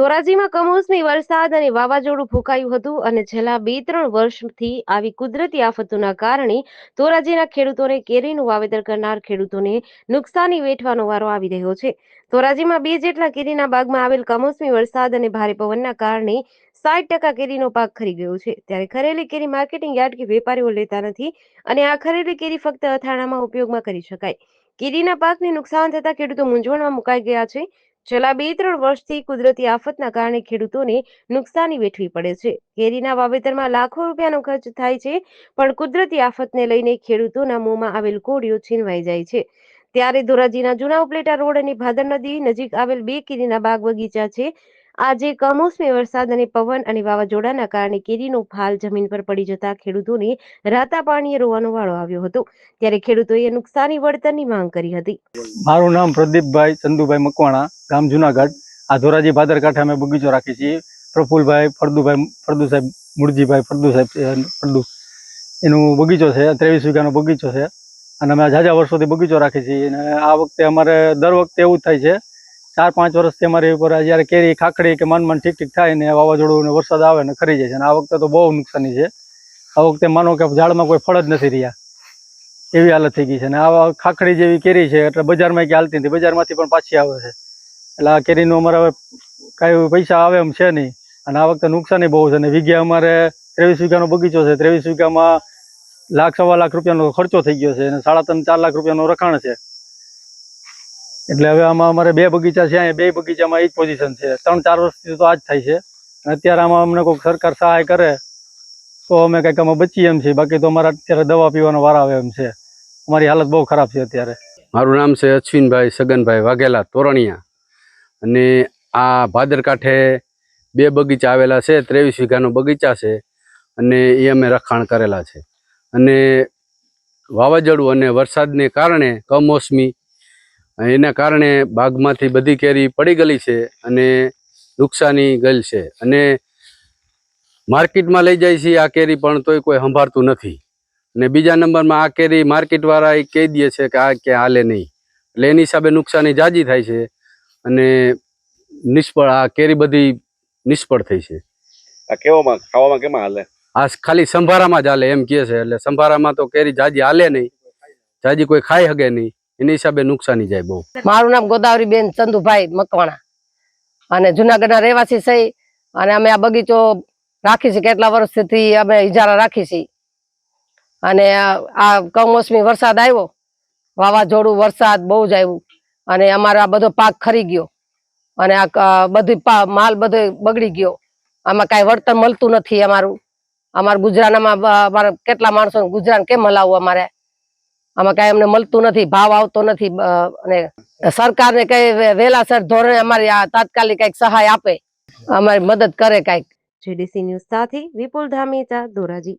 ધોરાજીમાં કમોસમી વરસાદ અને વાવાઝોડું ફૂંકાયું હતું અને છેલ્લા બે ત્રણ વર્ષથી આવી કુદરતી આફતોના કારણે ધોરાજીના ખેડૂતોને કેરીનું વાવેતર કરનાર ખેડૂતોને નુકસાની વેઠવાનો વારો આવી રહ્યો છે. ધોરાજીમાં બે જેટલા કેરીના બાગમાં આવેલ કમોસમી વરસાદ અને ભારે પવનના કારણે સાઠ ટકા કેરીનો પાક ખરી ગયો છે. ત્યારે ખરેલી કેરી માર્કેટિંગ યાર્ડ કે વેપારીઓ લેતા નથી અને આ ખરેલી કેરી ફક્ત અથાણામાં ઉપયોગમાં કરી શકાય. કેરીના પાકને નુકસાન થતા ખેડૂતો મૂંઝવણમાં મુકાઈ ગયા છે. છેલ્લા બે ત્રણ વર્ષથી કુદરતી આફતના કારણે ખેડૂતોને નુકસાની વેઠવી પડે છે. કેરીના વાવેતરમાં લાખો રૂપિયાનો ખર્ચ થાય છે, પણ કુદરતી આફતને લઈને ખેડૂતોના મોંમાં આવેલ કોળીઓ છીનવાઈ જાય છે. ત્યારે ધોરાજીના જૂના ઉપલેટા રોડ અને ભાદર નદી નજીક આવેલ બે કેરીના બાગ બગીચા છે. આજે કમોસમી વરસાદ અને પવન અને વાવાઝોડાના કારણે કેરીનો ફાલ જમીન પર પડી જતા ખેડૂતોને રાતા પાણીએ રોવાનો વાળો આવ્યો હતો. ત્યારે ખેડૂતોએ નુકસાની વળતરની માંગ કરી હતી. મારું નામ પ્રદીપભાઈ ચંદુભાઈ મકવાણા, ગામ જુનાગઢ. આ ધોરાજી ભાદરકાંઠે અમે બગીચો રાખીએ છીએ. પ્રફુલભાઈ ફળદુભાઈ, ફળદુ સાહેબ, મુરજીભાઈ ફળદુ સાહેબ ફળદુ. એનું બગીચો છે, ત્રેવીસ વીઘાનો બગીચો છે. અને અમે ઝાઝા વર્ષોથી બગીચો રાખીએ છીએ. અને આ વખતે અમારે દર વખતે એવું થાય છે ચાર પાંચ વર્ષથી અમારી ઉપર જ્યારે કેરી ખાખડી કે મન મન ઠીક ઠીક થાય ને વાવાઝોડું ને વરસાદ આવે ને ખરી જાય છે. અને આ વખતે તો બહુ નુકસાની છે. આ વખતે માનો કે ઝાડમાં કોઈ ફળ જ નથી રહ્યા. એવી હાલત થઈ ગઈ છે. અને આ ખાખડી જેવી કેરી છે, એટલે બજારમાં કે હાલતી નથી. બજારમાંથી પણ પાછી આવે છે. એટલે આ કેરીનું અમારે હવે કાંઈ પૈસા આવે એમ છે નહીં. અને આ વખતે નુકસાની બહુ છે. અને વીઘે અમારે ત્રેવીસ વીઘાનો બગીચો છે. ત્રેવીસ વીઘામાં લાખ, સવા લાખ રૂપિયાનો ખર્ચો થઈ ગયો છે. અને સાડા ત્રણ ચાર લાખ રૂપિયાનું રખાણ છે. એટલે હવે આમાં અમારે બે બગીચા છે, અહીંયા બે બગીચામાં એ જ પોઝિશન છે. ત્રણ, ચાર વર્ષથી તો આ જ થાય છે. અત્યારે આમાં અમને કોઈક સરકાર સહાય કરે, તો અમે કંઈક આમાં બચીએ એમ છીએ. બાકી તો અમારે અત્યારે દવા પીવાનો વાર આવે એમ છે. અમારી હાલત બહુ ખરાબ છે અત્યારે. મારું નામ છે અશ્વિનભાઈ સગનભાઈ વાઘેલા તોરણિયા. અને આ ભાદર કાંઠે બે બગીચા આવેલા છે, ત્રેવીસ વીઘાનો બગીચા છે, અને એ અમે રખાણ કરેલા છે. અને વાવાઝોડું અને વરસાદને કારણે કમોસમી એના કારણે બાગમાંથી બધી કેરી પડી ગયેલી છે અને નુકસાની ગયેલ છે. અને માર્કેટમાં લઈ જાય છે આ કેરી પણ તોય કોઈ સંભાળતું નથી. અને બીજા નંબરમાં આ કેરી માર્કેટવાળા એ કહી દે છે કે આ કે હાલે નહીં. એટલે એની હિસાબે નુકસાની જાજી થાય છે અને નિષ્ફળ આ કેરી બધી નિષ્ફળ થઈ છે. આ કેવામાં ખાવામાં કેમાં હાલે? આ ખાલી સંભારામાં જ હાલે એમ કહે છે. એટલે સંભારામાં તો કેરી જાજી હાલે નહીં. જાજી કોઈ ખાઈ શકે નહીં. એની હિસાબે નુકસાની જાય બહુ. મારું નામ ગોદાવરીબેન ચંદુભાઈ મકવાણા. અને જુનાગઢના રહેવાસી છે અને અમે આ બગીચો રાખી છે, કેટલા વર્ષથી અમે ઇજારા રાખી છીએ અને આ કમોસમી વરસાદ આવ્યો, વાવાઝોડું, વરસાદ બહુ જ આવ્યું. અને અમારો આ બધો પાક ખરી ગયો. અને આ બધી માલ બધો બગડી ગયો. આમાં કાંઈ વળતર મળતું નથી અમારું. અમારા ગુજરાતમાં અમારા કેટલા માણસો ગુજરાત કેમ હલાવવું અમારે? આમાં કાંઈ અમને મળતું નથી, ભાવ આવતો નથી અને અને સરકારને કઈ વહેલાસર ધોરણે અમારી આ તાત્કાલિક કંઈક સહાય આપે, અમારી મદદ કરે કંઈક. જેડીસી ન્યૂઝ સાથે વિપુલ ધામેચા, ધોરાજી.